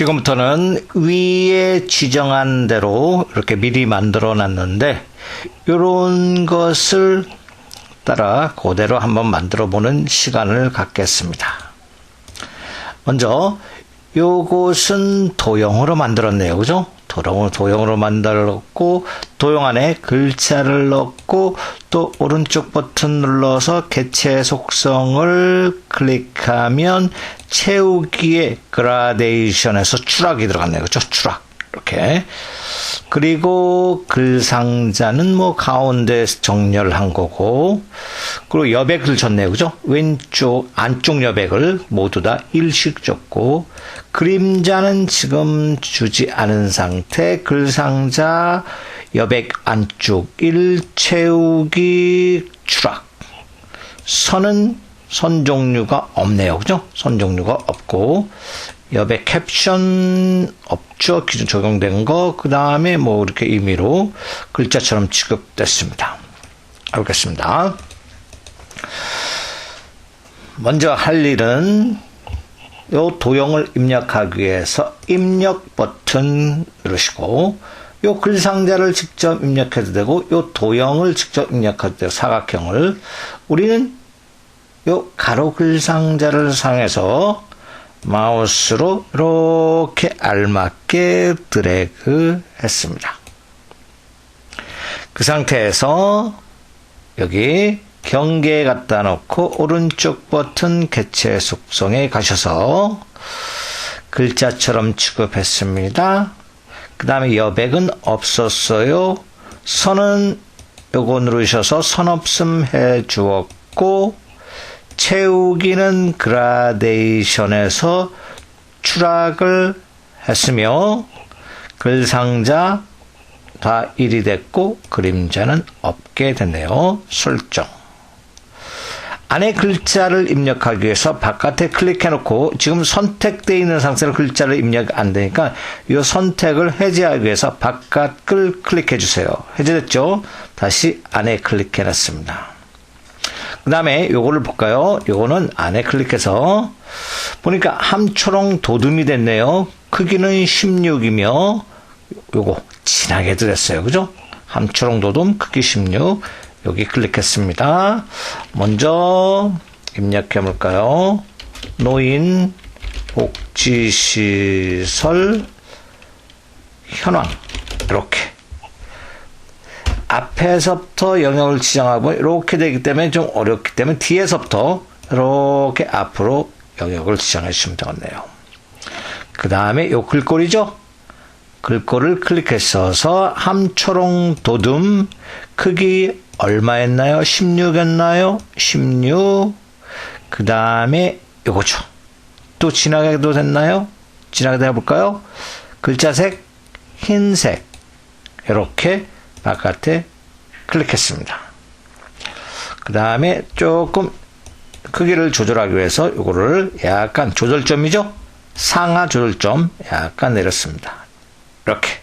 지금부터는 위에 지정한 대로 이렇게 미리 만들어 놨는데 이런 것을 따라 그대로 한번 만들어 보는 시간을 갖겠습니다. 먼저 요것은 도형으로 만들었네요. 그죠? 도형으로, 도형으로 만들었고 도형 안에 글자를 넣고 또 오른쪽 버튼 눌러서 개체 속성을 클릭하면 채우기에 그라데이션에서 추락이 들어갔네요. 그죠? 추락. 이렇게. 그리고 글 상자는 뭐 가운데 정렬한 거고, 그리고 여백을 줬네요. 그죠? 왼쪽, 안쪽 여백을 모두 다 일씩 줬고, 그림자는 지금 주지 않은 상태, 글 상자, 여백 안쪽, 일 채우기, 추락. 선은 선 종류가 없네요. 그죠? 선 종류가 없고, 여백 캡션 없죠. 기존 적용된 거. 그 다음에 뭐 이렇게 의미로 글자처럼 취급됐습니다. 알겠습니다. 먼저 할 일은 요 도형을 입력하기 위해서 입력 버튼 누르시고 요 글상자를 직접 입력해도 되고 요 도형을 직접 입력해도 되고 사각형을 우리는 요 가로 글상자를 상해서 마우스로 이렇게 알맞게 드래그 했습니다. 그 상태에서 여기 경계에 갖다 놓고 오른쪽 버튼 개체 속성에 가셔서 글자처럼 취급했습니다. 그 다음에 여백은 없었어요. 선은 요거 누르셔서 선 없음 해 주었고 채우기는 그라데이션에서 추락을 했으며 글상자 다 1이 됐고 그림자는 없게 됐네요. 설정. 안에 글자를 입력하기 위해서 바깥에 클릭해 놓고 지금 선택되어 있는 상태로 글자를 입력 안 되니까 이 선택을 해제하기 위해서 바깥을 클릭해 주세요. 해제됐죠? 다시 안에 클릭해 놨습니다. 그 다음에 요거를 볼까요? 요거는 안에 클릭해서 보니까 함초롱 도둠이 됐네요. 크기는 16이며 요거 진하게 드렸어요. 그죠? 함초롱 도둠 크기 16 여기 클릭했습니다. 먼저 입력해 볼까요? 노인 복지시설 현황 이렇게 앞에서부터 영역을 지정하고 이렇게 되기 때문에 좀 어렵기 때문에 뒤에서부터 이렇게 앞으로 영역을 지정해 주시면 되겠네요. 그 다음에 요 글꼴이죠? 글꼴을 클릭해서 함초롱 도둠 크기 얼마였나요? 16였나요? 16. 그 다음에 요거죠. 또 진하게도 됐나요? 진하게 해볼까요? 글자색 흰색 이렇게 바깥에 클릭했습니다. 그 다음에 조금 크기를 조절하기 위해서 이거를 약간 조절점이죠? 상하 조절점 약간 내렸습니다. 이렇게.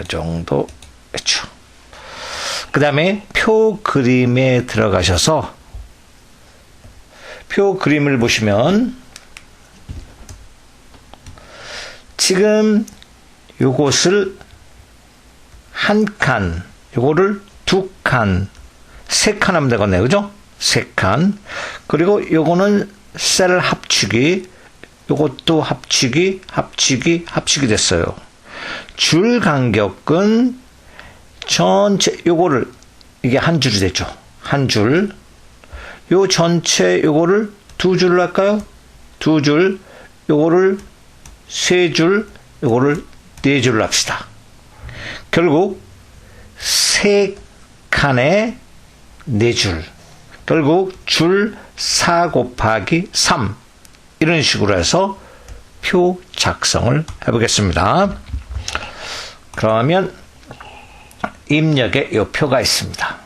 이 정도 했죠. 그 다음에 표 그림에 들어가셔서 표 그림을 보시면 지금 요것을 한 칸, 요거를 두 칸, 세 칸 하면 되겠네요. 그죠? 세 칸. 그리고 요거는 셀 합치기, 요것도 합치기, 합치기, 합치기 됐어요. 줄 간격은 전체 요거를 이게 한 줄이 됐죠. 한 줄. 요 전체 요거를 두 줄로 할까요? 두 줄. 요거를 세 줄, 요거를 네 줄로 합시다. 결국 세 칸에 네 줄. 결국 줄 4 곱하기 3 이런 식으로 해서 표 작성을 해보겠습니다. 그러면 입력에 이 표가 있습니다.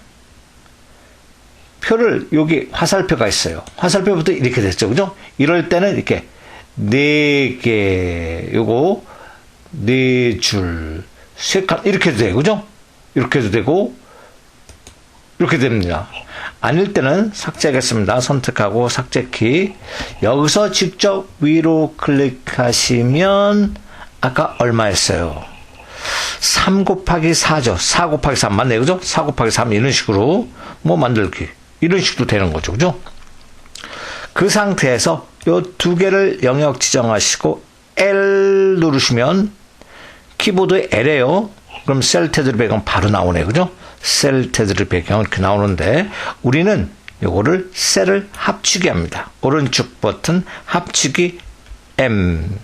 표를 여기 화살표가 있어요. 화살표부터 이렇게 됐죠. 그죠? 이럴 때는 이렇게 네 개, 요거 네 줄, 세 칸 이렇게 해도 돼요. 그죠? 이렇게 해도 되고 이렇게 됩니다. 아닐 때는 삭제하겠습니다. 선택하고 삭제키. 여기서 직접 위로 클릭하시면 아까 얼마였어요? 3 곱하기 4죠. 4 곱하기 3 맞네요. 그죠? 4 곱하기 3 이런 식으로 뭐 만들기. 이런 식으로 되는 거죠. 그죠? 그 상태에서 요 두 개를 영역 지정하시고 L 누르시면 키보드에 L에요. 그럼 셀 테두리 배경 바로 나오네요. 그죠? 셀 테두리 배경 이렇게 나오는데 우리는 요거를 셀을 합치게 합니다. 오른쪽 버튼 합치기 M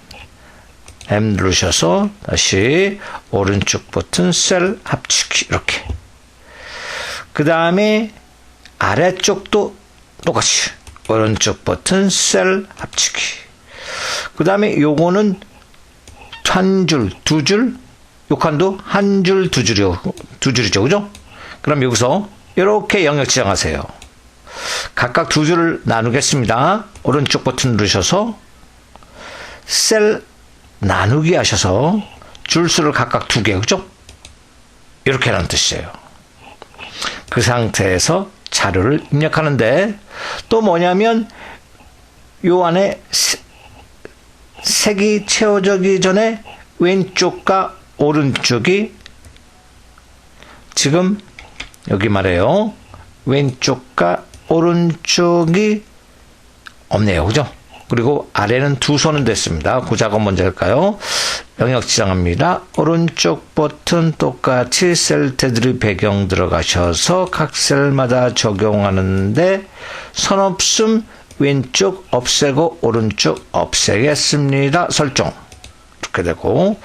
M 누르셔서 다시 오른쪽 버튼 셀 합치기 이렇게 그 다음에 아래쪽도 똑같이 오른쪽 버튼 셀 합치기 그 다음에 요거는 한 줄, 두 줄, 요 칸도 한 줄, 두 줄이요, 두 줄이죠, 그죠? 그럼 여기서 이렇게 영역 지정하세요. 각각 두 줄을 나누겠습니다. 오른쪽 버튼 누르셔서 셀 나누기 하셔서 줄수를 각각 두 개, 그죠? 이렇게 하는 뜻이에요. 그 상태에서 자료를 입력하는데 또 뭐냐면 요 안에 세- 색이 채워지기 전에 왼쪽과 오른쪽이 지금 여기 말해요. 왼쪽과 오른쪽이 없네요. 그죠? 그리고 아래는 두 손은 됐습니다. 그 작업 먼저 할까요? 영역 지정합니다. 오른쪽 버튼 똑같이 셀 테두리 배경 들어가셔서 각 셀마다 적용하는데 선 없음 왼쪽 없애고 오른쪽 없애겠습니다. 설정. 이렇게 되고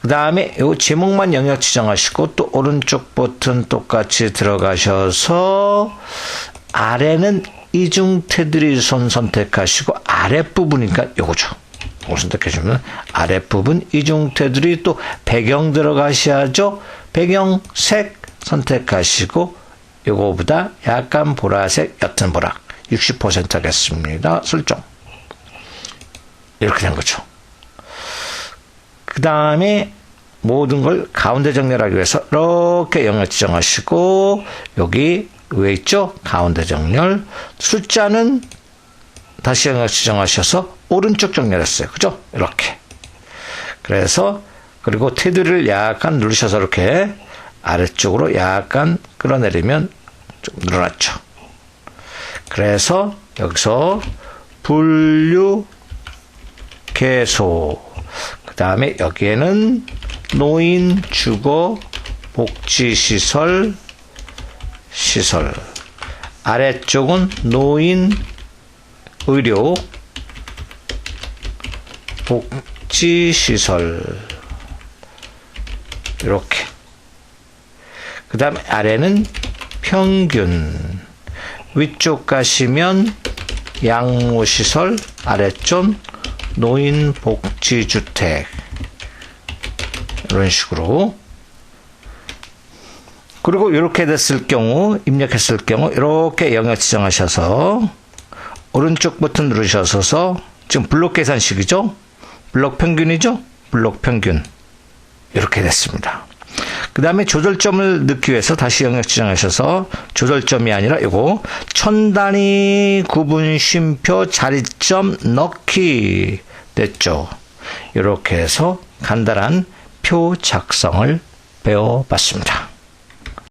그 다음에 요 제목만 영역 지정하시고 또 오른쪽 버튼 똑같이 들어가셔서 아래는 이중 테두리 손 선택하시고 아랫부분이니까 요거죠. 요거 선택해주면 아랫부분 이중 테두리 또 배경 들어가셔야죠. 배경 색 선택하시고 요거보다 약간 보라색 옅은 보라 60% 하겠습니다. 설정. 이렇게 된 거죠. 그 다음에 모든 걸 가운데 정렬하기 위해서 이렇게 영역 지정하시고 여기 왜 있죠? 가운데 정렬 숫자는 다시 영역 지정하셔서 오른쪽 정렬했어요. 그죠? 이렇게 그래서 그리고 테두리를 약간 누르셔서 이렇게 아래쪽으로 약간 끌어내리면 좀 늘어났죠. 그래서 여기서 분류 개소 그 다음에 여기에는 노인 주거 복지시설 시설. 아래쪽은 노인 의료 복지시설. 이렇게. 그 다음에 아래는 평균 위쪽 가시면 양호시설 아래쪽 노인복지주택. 이런 식으로. 그리고 이렇게 됐을 경우 입력했을 경우 이렇게 영역 지정하셔서 오른쪽 버튼 누르셔서 지금 블록 계산식이죠? 블록 평균이죠? 블록 평균. 이렇게 됐습니다 그 다음에 조절점을 넣기 위해서 다시 영역 지정하셔서 조절점이 아니라 이거 천 단위 구분 쉼표 자리점 넣기 됐죠. 이렇게 해서 간단한 표 작성을 배워봤습니다.